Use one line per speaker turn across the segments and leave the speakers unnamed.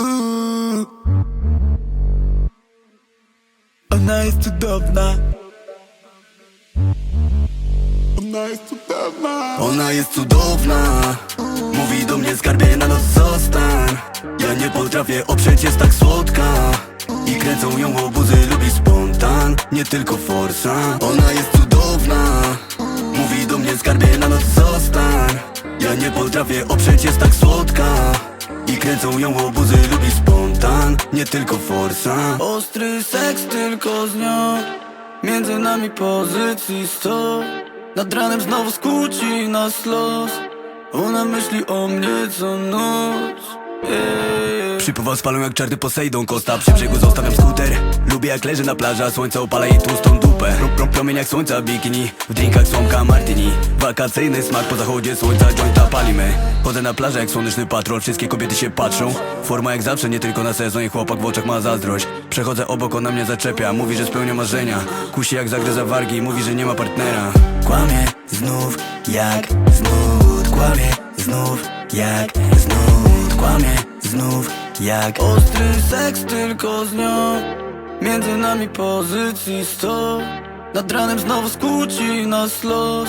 Uuu. Ona jest cudowna. Ona jest cudowna.
Ona jest cudowna. Mówi do mnie skarbie na noc zostań. Ja nie potrafię oprzeć jest tak słodka. I kręcą ją obuzy, lubi spontan. Nie tylko forsa. Ona jest cudowna. Mówi do mnie skarbie na noc zostań. Ja nie potrafię oprzeć jest tak słodka kręcą ją obuzy, lubi spontan Nie tylko forsa.
Ostry seks tylko z nią Między nami pozycji sto. Nad ranem znowu skłóci nas los Ona myśli o mnie co noc. Yeah.
Przypływa z falą jak czarny Posejdon Kosta przy brzegu zostawiam skuter. Lubię jak leży na plaży, a słońce opala jej tłustą dupę Prom, prom, Promień jak słońca bikini. W drinkach słomka martini Wakacyjny smak po zachodzie słońca Jointa palimy. Chodzę na plażę jak słoneczny patrol. Wszystkie kobiety się patrzą. Forma jak zawsze, nie tylko na sezon. I chłopak w oczach ma zazdrość. Przechodzę obok, ona mnie zaczepia. Mówi, że spełnia marzenia. Kusi jak zagryza wargi. Mówi, że nie ma partnera. Kłamie znów jak znów Kłamie znów jak znów Kłamie znów jak
Ostry seks tylko z nią. Między nami pozycji sto Nad ranem znowu skłóci nas los.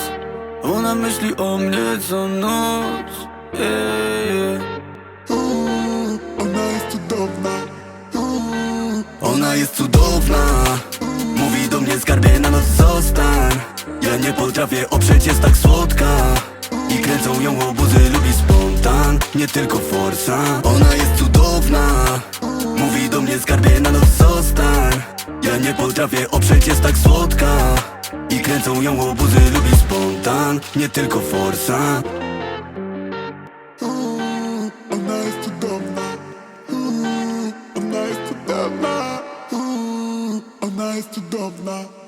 Ona myśli o mnie co noc. Yeah, yeah. Uuu, Ona jest cudowna. Uuu,
Ona jest cudowna. Mówi do mnie skarbie na noc zostań. Ja nie potrafię oprzeć jest tak słodka. I kręcą ją obuzy, lubi spontan. Nie tylko forsa. Ona jest cudowna. Mówi do mnie skarbie na noc zostań. Ja nie potrafię oprzeć jest tak słodka kręcą ją obuzy, lubi spontan Nie tylko forsa.
Ona jest cudowna. Ona jest cudowna. Ona jest cudowna